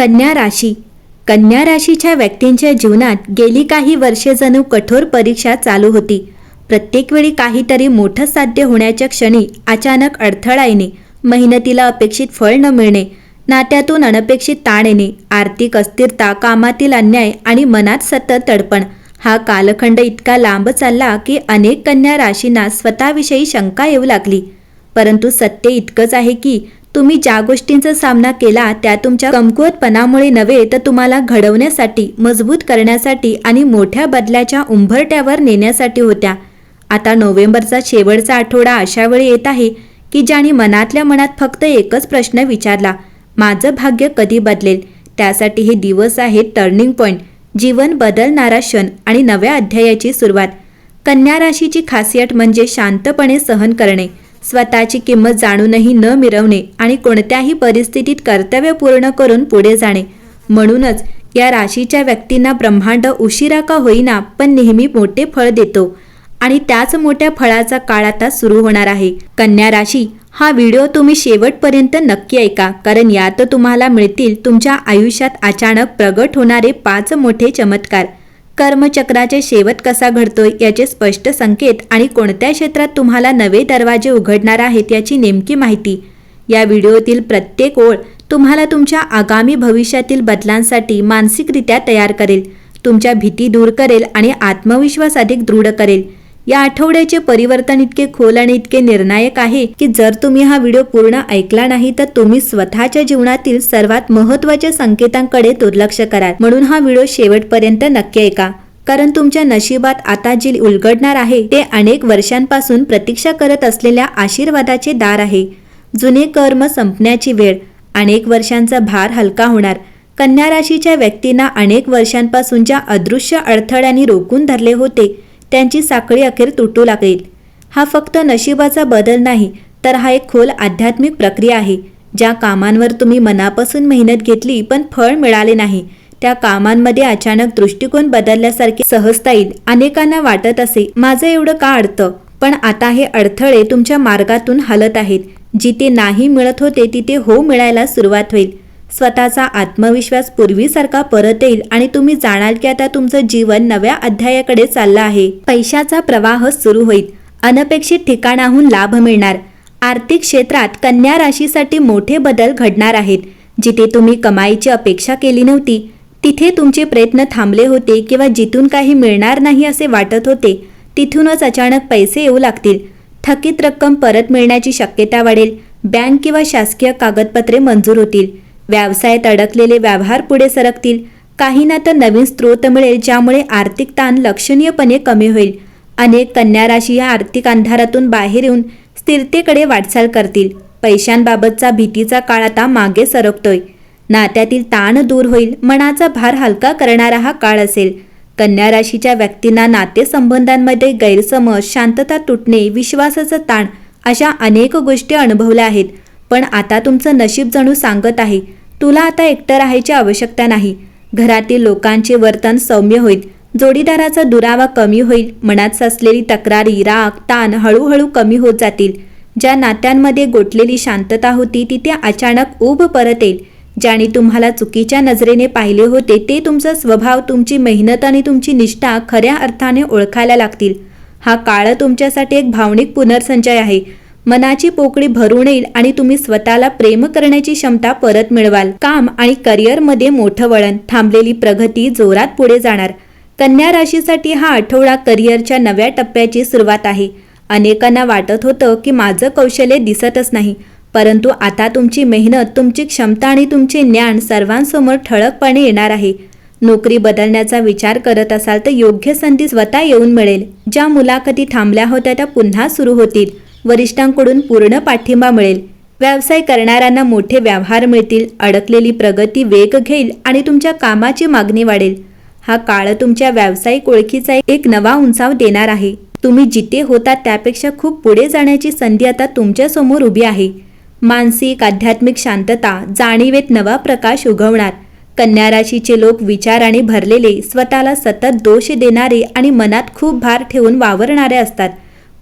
कन्या राशी. कन्या राशीच्या व्यक्तींच्या जीवनात गेली काही वर्षे जणू कठोर परीक्षा चालू होती. प्रत्येक वेळी काहीतरी मोठं साध्य होण्याच्या क्षणी अचानक अडथळा येणे मेहनतीला अपेक्षित फळ न मिळणे नात्यातून अनपेक्षित ताण येणे आर्थिक अस्थिरता कामातील अन्याय आणि मनात सतत तडपण हा कालखंड इतका लांब चालला की अनेक कन्या राशींना स्वतःविषयी शंका येऊ लागली. परंतु सत्य इतकंच आहे की तुम्ही ज्या गोष्टींचा सामना केला त्या तुमच्या कमकुवतपणामुळे नव्हे तर तुम्हाला घडवण्यासाठी मजबूत करण्यासाठी आणि मोठ्या बदल्याच्या उंबरट्यावर नेण्यासाठी होत्या. आता नोव्हेंबरचा शेवटचा आठवडा अशा वेळी येत आहे की ज्याने मनातल्या मनात फक्त एकच प्रश्न विचारला माझं भाग्य कधी बदलेल? त्यासाठी हे दिवस आहेत टर्निंग पॉईंट जीवन बदलणारा क्षण आणि नव्या अध्यायाची सुरुवात. कन्या राशीची खासियत म्हणजे शांतपणे सहन करणे. स्वतःची किंमत जाणूनही न मिरवणे आणि कोणत्याही परिस्थितीत कर्तव्य पूर्ण करून पुढे जाणे. म्हणूनच या राशीच्या व्यक्तींना ब्रह्मांड उशिरा का होईना पण नेहमी मोठे फळ देतो आणि त्याच मोठ्या फळाचा काळ आता सुरू होणार आहे. कन्या राशी हा व्हिडिओ तुम्ही शेवटपर्यंत नक्की ऐका कारण यात तुम्हाला मिळतील तुमच्या आयुष्यात अचानक प्रगट होणारे पाच मोठे चमत्कार. कर्मचक्राचे शेवट कसा घडतोय याचे स्पष्ट संकेत आणि कोणत्या क्षेत्रात तुम्हाला नवे दरवाजे उघडणार आहेत याची नेमकी माहिती. या व्हिडिओतील प्रत्येक ओळ तुम्हाला तुमच्या आगामी भविष्यातील बदलांसाठी मानसिकरित्या तयार करेल. तुमच्या भीती दूर करेल आणि आत्मविश्वास अधिक दृढ करेल. या आठवड्याचे परिवर्तन इतके खोल आणि इतके निर्णायक आहे की जर तुम्ही हा व्हिडिओ पूर्ण ऐकला नाही तर तुम्ही स्वतःच्या जीवनातील सर्वात महत्त्वाच्या संकेतांकडे दुर्लक्ष कराल. म्हणून हा व्हिडिओ शेवटपर्यंत नक्की ऐका. कारण तुमच्या नशिबात आता जे उलगडणार आहे. ते अनेक वर्षांपासून प्रतीक्षा करत असलेल्या आशीर्वादाचे दार आहे. जुने कर्म संपण्याची वेळ. अनेक वर्षांचा भार हलका होणार. कन्या राशीच्या व्यक्तींना अनेक वर्षांपासूनच्या अदृश्य अडथळ्यांनी रोखून धरले होते. त्यांची साखळी अखेर तुटू लागेल. हा फक्त नशिबाचा बदल नाही तर हा एक खोल आध्यात्मिक प्रक्रिया आहे ज्या कामांवर तुम्ही मनापासून मेहनत घेतली पण फळ मिळाले नाही. त्या कामांमध्ये अचानक दृष्टिकोन बदलल्यासारखे सहजता येईल अनेकांना वाटत असे माझं एवढं का अडतं? पण आता हे अडथळे तुमच्या मार्गातून हलत आहेत. जिथे नाही मिळत होते तिथे हो मिळायला सुरुवात होईल. स्वतःचा आत्मविश्वास पूर्वीसारखा परत येईल आणि तुम्ही जाणाल की आता तुमचं जीवन नव्या अध्यायाकडे चाललं आहे. पैशाचा प्रवाह सुरू होईल. अनपेक्षित ठिकाणाहून लाभ मिळणार. आर्थिक क्षेत्रात कन्या राशीसाठी मोठे बदल घडणार आहेत. जिथे तुम्ही कमाईची अपेक्षा केली नव्हती तिथे तुमचे प्रयत्न थांबले होते किंवा जिथून काही मिळणार नाही असे वाटत होते तिथूनच अचानक पैसे येऊ लागतील. थकीत रक्कम परत मिळण्याची शक्यता वाढेल. बँक किंवा शासकीय कागदपत्रे मंजूर होतील. व्यवसायात अडकलेले व्यवहार पुढे सरकतील. काही ना तर नवीन स्रोत मिळेल ज्यामुळे आर्थिक ताण लक्षणीयपणे कमी होईल. अनेक कन्या राशी या आर्थिक अंधारातून बाहेर येऊन स्थिरतेकडे वाटचाल करतील. पैशांबाबतचा भीतीचा काळ आता मागे सरकतोय. नात्यातील ताण दूर होईल मनाचा भार हलका करणारा हा काळ असेल. कन्या राशीच्या व्यक्तींना नातेसंबंधांमध्ये गैरसमज शांतता तुटणे विश्वासाचा ताण अशा अनेक गोष्टी अनुभवल्या आहेत. पण आता तुमचं नशीब जणू सांगत आहे. तुला आता एकटं राहायची आवश्यकता नाही. घरातील लोकांचे वर्तन सौम्य होईल. जोडीदाराचा दुरावा कमी होईल. मनात ससलेली तक्रारी राग ताण हळूहळू कमी होत जातील. ज्या नात्यांमध्ये गोठलेली शांतता होती तिथे अचानक उभ परत येईल. ज्याने तुम्हाला चुकीच्या नजरेने पाहिले होते ते तुमचा स्वभाव तुमची मेहनत आणि तुमची निष्ठा खऱ्या अर्थाने ओळखायला लागतील. हा काळ तुमच्यासाठी एक भावनिक पुनर्संचय आहे. मनाची पोकळी भरून येईल आणि तुम्ही स्वतःला प्रेम करण्याची क्षमता परत मिळवाल. काम आणि करिअरमध्ये मोठं वळण. थांबलेली प्रगती जोरात पुढे जाणार. कन्या राशीसाठी हा आठवडा करिअरच्या नव्या टप्प्याची सुरुवात आहे. अनेकांना वाटत होतं की माझं कौशल्य दिसतच नाही. परंतु आता तुमची मेहनत तुमची क्षमता आणि तुमचे ज्ञान सर्वांसमोर ठळकपणे येणार आहे. नोकरी बदलण्याचा विचार करत असाल तर योग्य संधी स्वतः येऊन मिळेल. ज्या मुलाखती थांबल्या होत्या त्या पुन्हा सुरू होतील. वरिष्ठांकडून पूर्ण पाठिंबा मिळेल. व्यवसाय करणाऱ्यांना मोठे व्यवहार मिळतील अडकलेली प्रगती वेग घेईल आणि तुमच्या कामाची मागणी वाढेल. हा काळ तुमच्या व्यावसायिक ओळखीचा एक नवा उंचाव देणार आहे. तुम्ही जिथे होता त्यापेक्षा खूप पुढे जाण्याची संधी आता तुमच्यासमोर उभी आहे. मानसिक आध्यात्मिक शांतता जाणीवेत नवा प्रकाश उगवणार. कन्या राशीचे लोक विचाराने भरलेले स्वतःला सतत दोष देणारे आणि मनात खूप भार ठेवून वावरणारे असतात.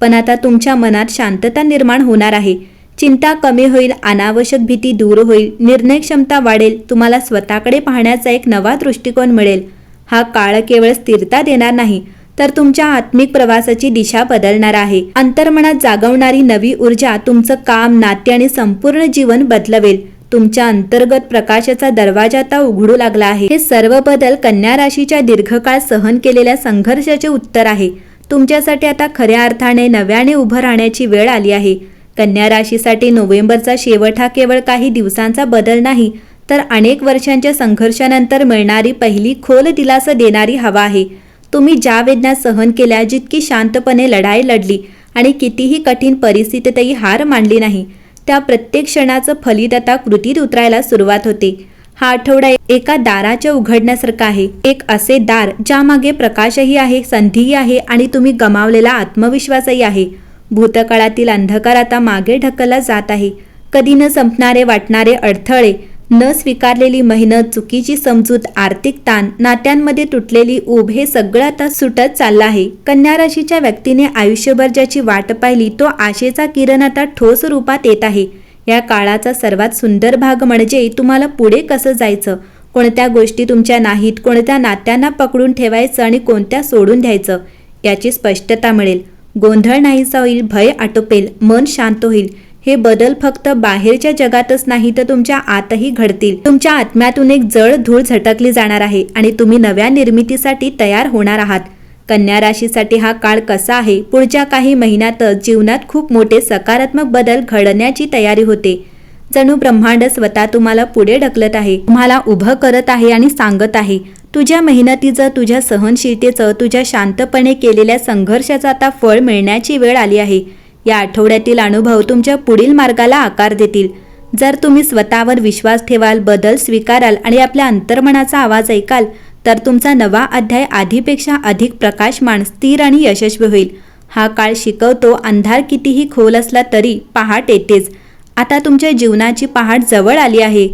पण आता तुमच्या मनात शांतता निर्माण होणार आहे. चिंता कमी होईल अनावश्यक भीती दूर होईल निर्णय क्षमता वाढेल तुम्हाला स्वतःकडे पाहण्याचा एक नवा दृष्टिकोन मिळेल. हा काळ केवळ स्थिरता देणार नाही तर तुमच्या आत्मिक प्रवासाची दिशा बदलणार आहे. अंतर्मनात जागवणारी नवी ऊर्जा तुमचं काम नाते आणि संपूर्ण जीवन बदलवेल. तुमच्या अंतर्गत प्रकाशाचा दरवाजा आता उघडू लागला आहे. हे सर्व बदल कन्या राशीच्या दीर्घकाळ सहन केलेल्या संघर्षाचे उत्तर आहे. तुमच्यासाठी आता खऱ्या अर्थाने नव्याने उभं राहण्याची वेळ आली आहे. कन्या राशीसाठी नोव्हेंबरचा शेवट हा केवळ काही दिवसांचा बदल नाही तर अनेक वर्षांच्या संघर्षानंतर मिळणारी पहिली खोल दिलासा देणारी हवा आहे. तुम्ही ज्या वेदना सहन केल्या जितकी शांतपणे लढाई लढली आणि कितीही कठीण परिस्थितीतही हार मानली नाही त्या प्रत्येक क्षणाचं फलित आता कृतीत उतरायला सुरुवात होते. हा आठवडा एका दाराच्या उघडण्यासारखा आहे. एक असे दार ज्यामागे प्रकाशही आहे संधीही आहे आणि तुम्ही गमावलेला आत्मविश्वासही आहे. भूतकाळातील अंधकार आता मागे ढकलला जात आहे. कधी न संपणारे वाटणारे अडथळे न स्वीकारलेली मेहनत चुकीची समजूत आर्थिक ताण नात्यांमध्ये तुटलेली ऊब हे सगळं आता सुटत चाललं आहे. कन्या राशीच्या व्यक्तीने आयुष्यभर ज्याची वाट पाहिली तो आशेचा किरण आता ठोस रूपात येत आहे. या काळाचा सर्वात सुंदर भाग म्हणजे तुम्हाला पुढे कसं जायचं? कोणत्या गोष्टी तुमच्या नाहीत कोणत्या नात्यांना पकडून ठेवायचं आणि कोणत्या सोडून द्यायचं? याची स्पष्टता मिळेल. गोंधळ नाहीसा होईल भय आटोपेल मन शांत होईल. हे बदल फक्त बाहेरच्या जगातच नाही तर तुमच्या आतही घडतील. तुमच्या आत्म्यातून एक जड धूळ झटकली जाणार आहे आणि तुम्ही नव्या निर्मितीसाठी तयार होणार आहात. कन्या राशीसाठी हा काळ कसा आहे? पुढच्या काही महिन्यातच जीवनात खूप मोठे सकारात्मक बदल घडण्याची तयारी होते. जणू ब्रह्मांड स्वतः तुम्हाला पुढे ढकलत आहे. तुम्हाला उभं करत आहे आणि सांगत आहे तुझ्या मेहनतीचं तुझ्या सहनशीलतेचं तुझ्या शांतपणे केलेल्या संघर्षाचं आता फळ मिळण्याची वेळ आली आहे. या आठवड्यातील अनुभव तुमच्या पुढील मार्गाला आकार देतील. जर तुम्ही स्वतःवर विश्वास ठेवाल बदल स्वीकाराल आणि आपल्या अंतर्मनाचा आवाज ऐकाल तर तुमचा नवा अध्याय आधीपेक्षा अधिक प्रकाशमान स्थिर आणि यशस्वी होईल. हा काळ शिकवतो अंधार कितीही खोल असला तरी पहाट येतेच. आता तुमच्या जीवनाची पहाट जवळ आली आहे.